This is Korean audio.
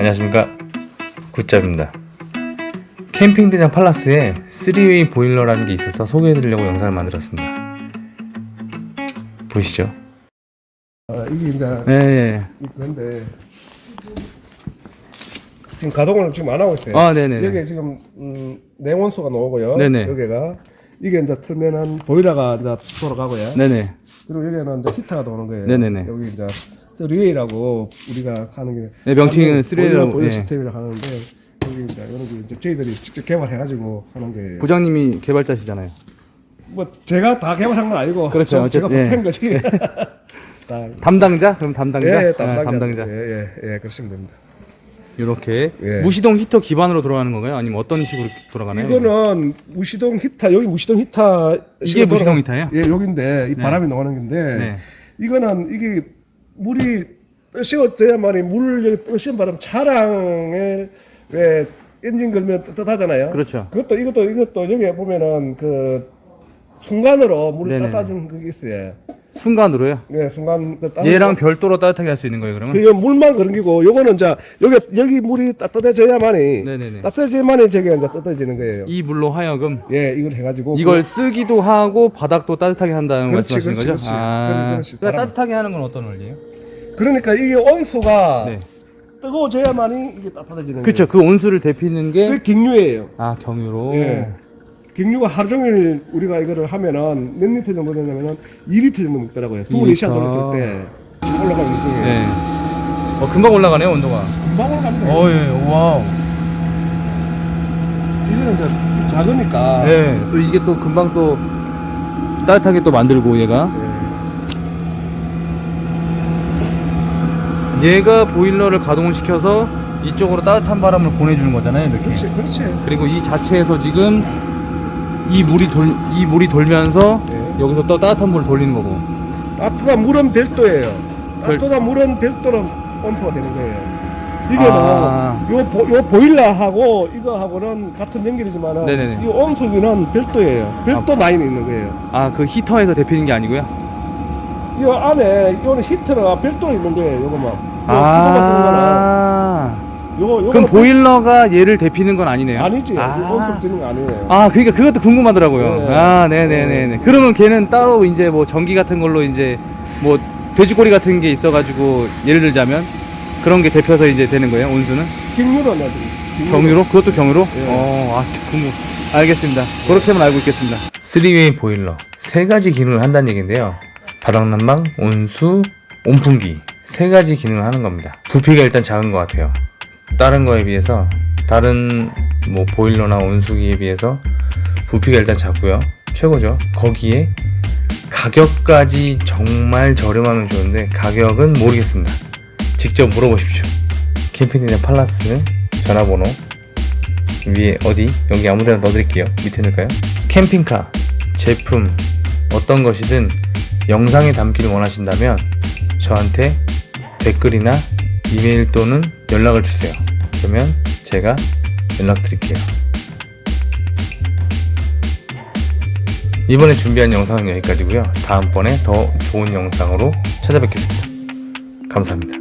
안녕하십니까 굿잡입니다 캠핑 대장 팔라스에 3웨이 보일러라는 게 있어서 소개해드리려고 영상을 만들었습니다 보이시죠? 아, 이게 이제 네. 그런데 지금 가동을 지금 안 하고 있어요. 아 네네. 여기 지금 음, 냉온수가 나오고요. 네네. 여기가 이게 이제 틀면은 보일러가 이제 돌아가고요. 네네. 그리고 여기는 이제 히터가 도는 거예요. 네네네. 여기 이제 3Way라고 우리가 하는 게 네, 명칭은 보일러, 3Way라고, 보일러 예. 시스템이라고 하는데 여기 이제 이런 게 이제 저희들이 직접 개발해가지고 하는 거예요. 부장님이 개발자시잖아요. 뭐 제가 다 개발한 건 아니고 그렇죠. 좀 제가 어쨌든, 예. 보탠 거지. 다 담당자? 그럼 담당자? 예, 아, 담당자. 담당자. 예, 예, 예, 그러시면 됩니다. 이렇게 예. 무시동 히터 기반으로 돌아가는 건가요? 아니면 어떤 식으로 돌아가나요? 이거는 무시동 히터 여기 무시동 히터 이게 무시동 히터예요? 예 여기인데 이 바람이 나오는 건데 네. 이거는 이게 물이 뜨거워져야만이 물 여기 뜨거운 바람 차량에 왜 엔진 걸면 뜨뜻하잖아요. 그렇죠. 그것도 이것도 이것도 여기 보면은 그 순간으로 물을 네네. 따다주는 그게 있어요. 순간으로요? 예, 순간 그 따- 얘랑 별도로 따뜻하게 할 수 있는 거예요, 그러면? 그 물만 그런 기고 요거는 이제 여기 여기 물이 따뜻해져야만이 네네네. 따뜻해져야만이 저게 이제 따뜻해지는 거예요. 이 물로 하여금 예, 이걸 해가지고 이걸 쓰기도 하고 바닥도 따뜻하게 한다는 그렇지, 말씀하시는 그렇지, 거죠? 그렇지. 아, 그렇지, 그렇지. 그러니까 바람. 따뜻하게 하는 건 어떤 원리예요? 그, 러니까 이게 온수가 네. 뜨거워져야만이 이게 따뜻해지는 그렇죠. 그 온수를 데피는. 게 경유예요. 아, 경유로. 예. 경유가 하루 종일 우리가 이거를 하면은 몇 리터 정도 되냐면은 2리터 정도 먹더라고요. 24시간 돌렸을 때 올라가는 중에 네. 어, 금방 올라가네요, 온도가. 금방 올라갑니다. 어, 예. 와우. 이거는 이제 작으니까 네. 또 이게 또 금방 또 따뜻하게 또 만들고 얘가 예. 얘가 보일러를 가동을 시켜서 이쪽으로 따뜻한 바람을 보내주는 거잖아요, 이렇게. 그렇지, 그렇지. 그리고 이 자체에서 지금 이 물이 돌, 이 물이 돌면서 네. 여기서 또 따뜻한 물을 돌리는 거고. 따뜻한 물은 별도예요. 별- 따뜻한 물은 별도로 온수가 되는 거예요. 이게는 아. 요, 보, 요 보일러하고 이거하고는 같은 연결이지만 네네네. 아. 이 온수기는 별도예요. 별도 라인이 있는 거예요. 아, 그 히터에서 데피는 게 아니고요? 이 안에 요는 히터가 별도로 있는 거예요. 요거만. 아. 요거 요거 그럼 보일러가 얘를 데피는 건 아니네요? 아니지. 아. 온수 되는 거 아니에요. 아, 그러니까 그것도 궁금하더라고요. 네. 아, 네네네 네. 그러면 걔는 따로 이제 뭐 전기 같은 걸로 이제 뭐 돼지꼬리 같은 게 있어가지고 예를 들자면 그런 게 데펴서 이제 되는 거예요, 온수는? 경유로 돼. 경유로? 그것도 경유로? 예. 어, 아, 궁금. 알겠습니다. 그렇게만 알고 있겠습니다. 3웨이 보일러. 세 가지 기능을 한다는 얘기인데요. 바닥난방, 온수, 온풍기. 세 가지 기능을 하는 겁니다. 부피가 일단 작은 것 같아요. 다른 거에 비해서, 다른 뭐 보일러나 온수기에 비해서 부피가 일단 작고요. 최고죠. 거기에 가격까지 정말 저렴하면 좋은데 가격은 모르겠습니다. 직접 물어보십시오. 캠핑장 팔라스 전화번호 위에 어디 여기 아무데나 넣어드릴게요 밑에 넣을까요? 캠핑카 제품 어떤 것이든 영상에 담기를 원하신다면 저한테 댓글이나 이메일 또는 연락을 주세요. 그러면 제가 연락드릴게요. 이번에 준비한 영상은 여기까지고요. 다음번에 더 좋은 영상으로 찾아뵙겠습니다. 감사합니다